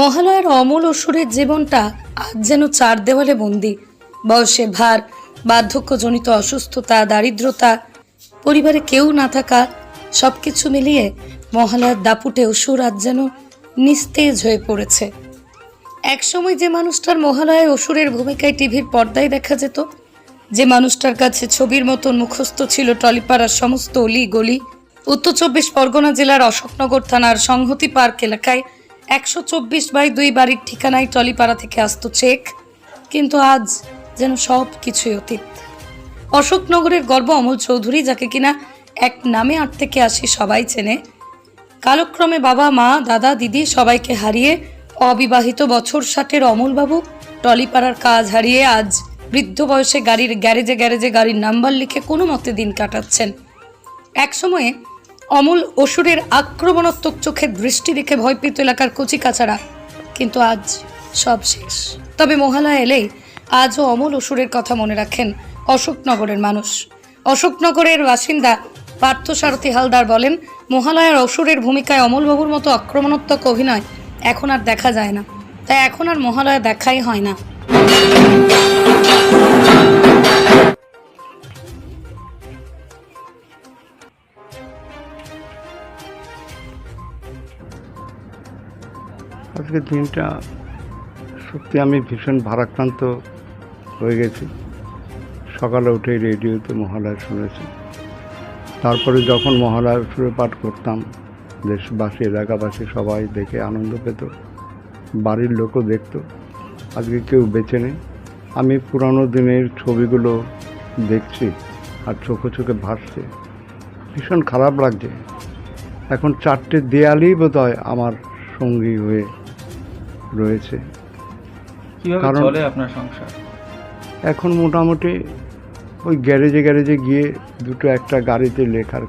মহালয়ার অমল অসুরের জীবনটা আজ যেন চার দেওয়ালে বন্দি। বয়সে ভার, বার্ধক্যজনিত অসুস্থতা, দারিদ্রতা, পরিবারে কেউ না থাকা সব কিছু মিলিয়ে মহালয়ার দাপুটে অসুর আজ যেন নিস্তেজ হয়ে পড়েছে। একসময় যে মানুষটার মহালয়ায় অসুরের ভূমিকায় টিভির পর্দায় দেখা যেত, যে মানুষটার কাছে ছবির মতন মুখস্থ ছিল টলিপাড়ার সমস্ত অলি গলি উত্তর চব্বিশ পরগনা জেলার অশোকনগর থানার সংহতি পার্ক এলাকায় একশো চব্বিশ বাই দুই বাড়ির ঠিকানায় টলিপাড়া থেকে আসতো চেক, কিন্তু আজ যেন সব কিছুই অতীত। অশোকনগরের গর্ব অমল চৌধুরী, যাকে কিনা এক নামে আট থেকে আসি সবাই চেনে, কালক্রমে বাবা, মা, দাদা, দিদি সবাইকে হারিয়ে অবিবাহিত বছর ষাটের অমলবাবু টলিপাড়ার কাজ হারিয়ে আজ বৃদ্ধ বয়সে গাড়ির গ্যারেজে গ্যারেজে গাড়ির নাম্বার লিখে কোনো মতে দিন কাটাচ্ছেন। একসময়ে অমল অসুরের আক্রমণাত্মক চোখের দৃষ্টি দেখে ভয় পেত এলাকার কচি কাচারা কিন্তু আজ সব শেষ। তবে মহালয়া এলেই আজও অমল অসুরের কথা মনে রাখেন অশোকনগরের মানুষ। অশোকনগরের বাসিন্দা পার্থসারথী হালদার বলেন, মহালয়ার অসুরের ভূমিকায় অমলবাবুর মতো আক্রমণাত্মক অভিনয় এখন আর দেখা যায় না। তাই এখন আর মহালয়া দেখাই হয় না। আজকের দিনটা সত্যি আমি ভীষণ ভারাক্রান্ত হয়ে গেছি। সকালে উঠে রেডিওতে মহালয়া শুনেছি। তারপরে যখন মহালয়া সুরে পাঠ করতাম, দেশবাসী, এলাকাবাসী সবাই দেখে আনন্দ পেত, বাড়ির লোকও দেখত, আজকে কেউ বেছে নেই। আমি পুরানো দিনের ছবিগুলো দেখছি আর চোখে চোখে ভাসছে। ভীষণ খারাপ লাগছে। এখন চারটে দেয়ালই বোধ হয় আমার সঙ্গী হয়ে রয়েছে। কীভাবে কারণ- চলে আপনার সংসার? এখন মোটামুটি ওই গ্যারেজে গ্যারেজে গিয়ে দুটো একটা গাড়িতে লেখার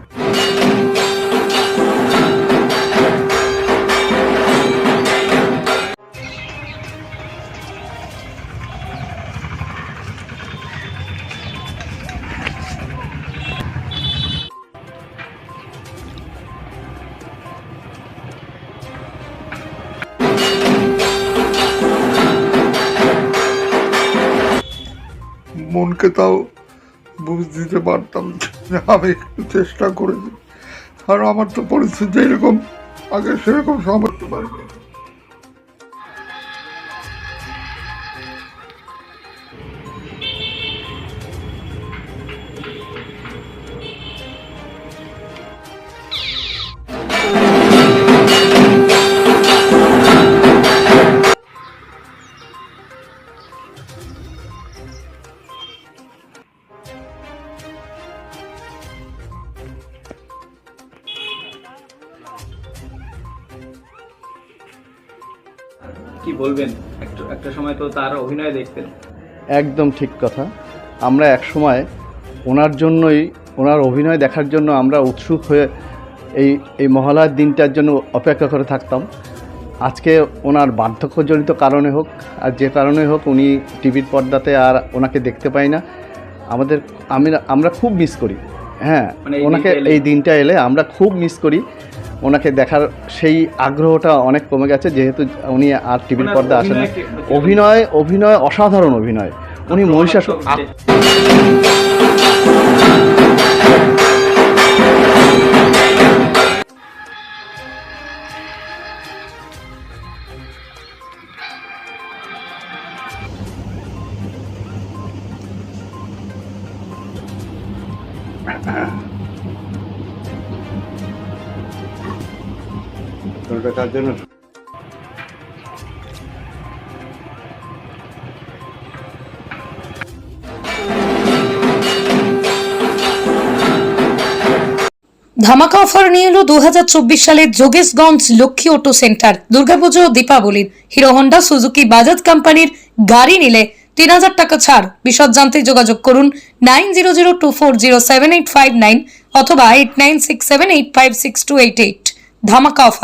মনকে তাও বুঝ দিতে পারতাম আমি একটু চেষ্টা করেছি। আর আমার তো পরিস্থিতি এরকম, আগে সেরকম সামর্থ্য পারবে কি বলবেন? একটু একটা সময় তো তার অভিনয় দেখতেন। একদম ঠিক কথা। আমরা এক সময় ওনার জন্যই ওনার অভিনয় দেখার জন্য আমরা উৎসুক হয়ে এই এই মহালয়ার দিনটার জন্য অপেক্ষা করে থাকতাম। আজকে ওনার বার্ধক্যজনিত কারণে হোক আর যে কারণে হোক উনি টিভির পর্দাতে আর ওনাকে দেখতে পাই না। আমাদের আমি আমরা খুব মিস করি। হ্যাঁ মানে ওনাকে এই দিনটা এলে আমরা খুব মিস করি। ওনাকে দেখার সেই আগ্রহটা অনেক কমে গেছে যেহেতু উনি আর টিভির পর্দা আসেন অভিনয় অভিনয় অসাধারণ অভিনয়। উনি মহিষাসুর যে- কার জন্য ধামাকা অফার নিয়ে এলো দু সালের যোগেশগঞ্জ লক্ষ্মী অটো সেন্টার। দুর্গাপুজো, দীপাবলির। হিরো হন্ডা, সুজুকি, বাজাজ কোম্পানির গাড়ি নিলে তিন হাজার টাকা ছাড়। বিশদ জানতে যোগাযোগ করুন nine zero zero two four zero seven eight five nine অথবা eight nine six seven eight five six two eight eight. ধামাকা অফার।